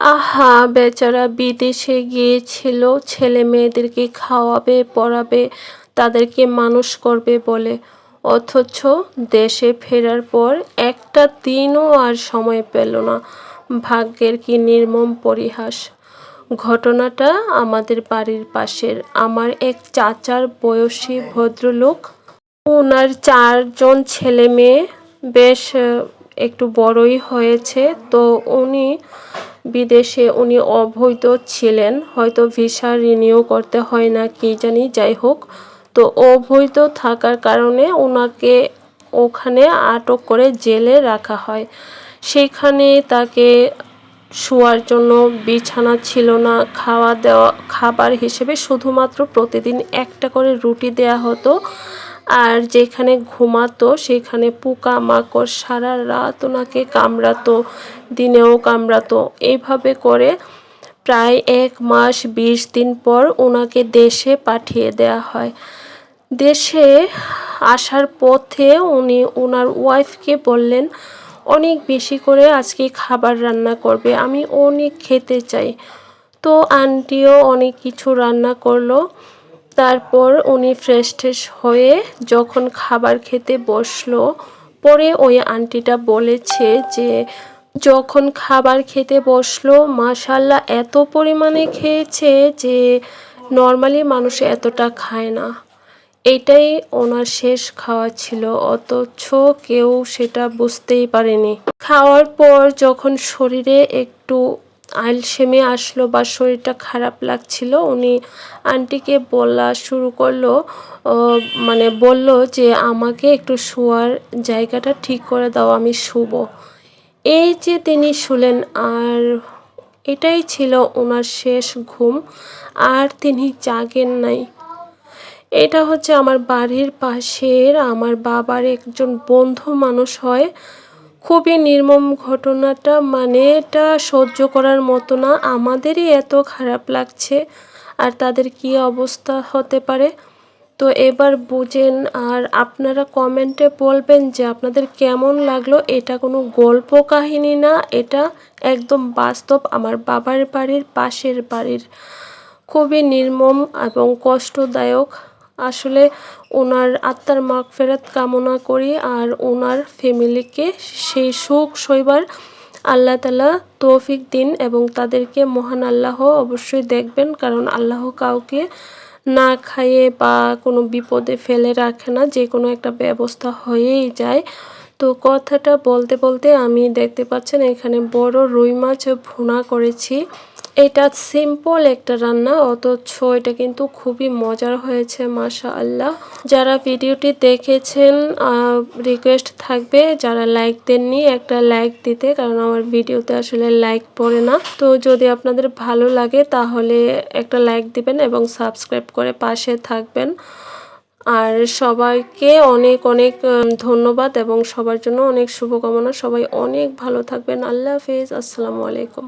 আহা, বেচারা বিদেশে গিয়েছিল, ছেলে মেয়েদেরকে খাওয়াবে, পড়াবে, তাদেরকে মানুষ করবে বলে। অথচ দেশে ফেরার পর একটা দিনও আর সময় পেল না। ভাগ্যের কি নির্মম পরিহাস। ঘটনাটা আমাদের বাড়ির পাশের। আমার এক চাচার বয়সী ভদ্রলোক ওনার চারজন ছেলে মেয়ে, বেশ, একটু বড়ই হয়েছে। তো উনি বিদেশে উনি অবৈধ ছিলেন, হয়তো ভিসা রিনিউ করতে হয় না, কি জানি, যাই হোক। তো অবৈধ থাকার কারণে ওনাকে ওখানে আটক করে জেলে রাখা হয়। সেইখানে তাকে শোয়ার জন্য বিছানা ছিল না, খাওয়া দাওয়া, খাবার হিসেবে শুধুমাত্র প্রতিদিন একটা করে রুটি দেয়া হতো। আর যেখানে ঘুমাতো, সেখানে পোকা, মাকড় সারা রাত ওনাকে কামড়াতো, দিনেও কামড়াতো। এইভাবে করে প্রায় এক মাস বিশ দিন পর ওনাকে দেশে পাঠিয়ে দেয়া হয়। দেশে আসার পথে উনি ওনার ওয়াইফকে বললেন, অনেক বেশি করে আজকে খাবার রান্না করবে, আমি অনেক খেতে চাই। তো আন্টিও অনেক কিছু রান্না করল। তারপর উনি ফ্রেশ ট্রেশ হয়ে যখন খাবার খেতে বসল, পরে ওই আন্টিটা বলেছে যে, যখন খাবার খেতে বসল, মাশাল্লাহ এত পরিমাণে খেয়েছে যে নর্মালি মানুষ এতটা খায় না। এটাই ওনার শেষ খাওয়া ছিল, অথচ কেউ সেটা বুঝতেই পারেনি। খাওয়ার পর যখন শরীরে একটু আলসেমে আসলো বা শরীরটা খারাপ লাগছিল, উনি আন্টিকে বলা শুরু করল মানে বলল যে আমাকে একটু শোয়ার জায়গাটা ঠিক করে দাও, আমি শুব। এই যে তিনি শুলেন, আর এটাই ছিল ওনার শেষ ঘুম, আর তিনি জাগেন নাই। এটা হচ্ছে আমার বাড়ির পাশের, আমার বাবার একজন বন্ধু মানুষ হয় খুবই নির্মম ঘটনাটা মানে এটা সহ্য করার মতো না। আমাদেরই এত খারাপ লাগছে আর তাদের কি অবস্থা হতে পারে? তো এবার বুঝেন, আর আপনারা কমেন্টে বলবেন যে আপনাদের কেমন লাগল। এটা কোনো গল্প কাহিনী না, এটা একদম বাস্তব আমার বাবার বাড়ির পাশের বাড়ির। খুবই নির্মম এবং কষ্টদায়ক। আসলে ওনার আত্মার মাগফেরাত কামনা করি আর ওনার ফ্যামিলিকে সেই সুখ সইবার আল্লাহ তালা তৌফিক দিন এবং তাদেরকে মহান আল্লাহ অবশ্যই দেখবেন, কারণ আল্লাহ কাউকে না খাইয়ে বা কোনো বিপদে ফেলে রাখে না যে কোনো একটা ব্যবস্থা হয়েই যায়। তো কথাটা বলতে বলতে আমি দেখতে পাচ্ছেন এখানে বড় রুই মাছ ভুনা করেছি। এটা সিম্পল একটা রান্না, অথচ এটা কিন্তু খুবই মজার হয়েছে মাশা আল্লাহ যারা ভিডিওটি দেখেছেন রিকোয়েস্ট থাকবে, যারা লাইক দেননি, একটা লাইক দিতে, কারণ আমার ভিডিওতে আসলে লাইক পড়ে না। তো যদি আপনাদের ভালো লাগে, তাহলে একটা লাইক দিবেন এবং সাবস্ক্রাইব করে পাশে থাকবেন। আর সবাইকে অনেক অনেক ধন্যবাদ এবং সবার জন্য অনেক শুভকামনা। সবাই অনেক ভালো থাকবেন। আল্লাহ হাফিজ। আসসালামু আলাইকুম।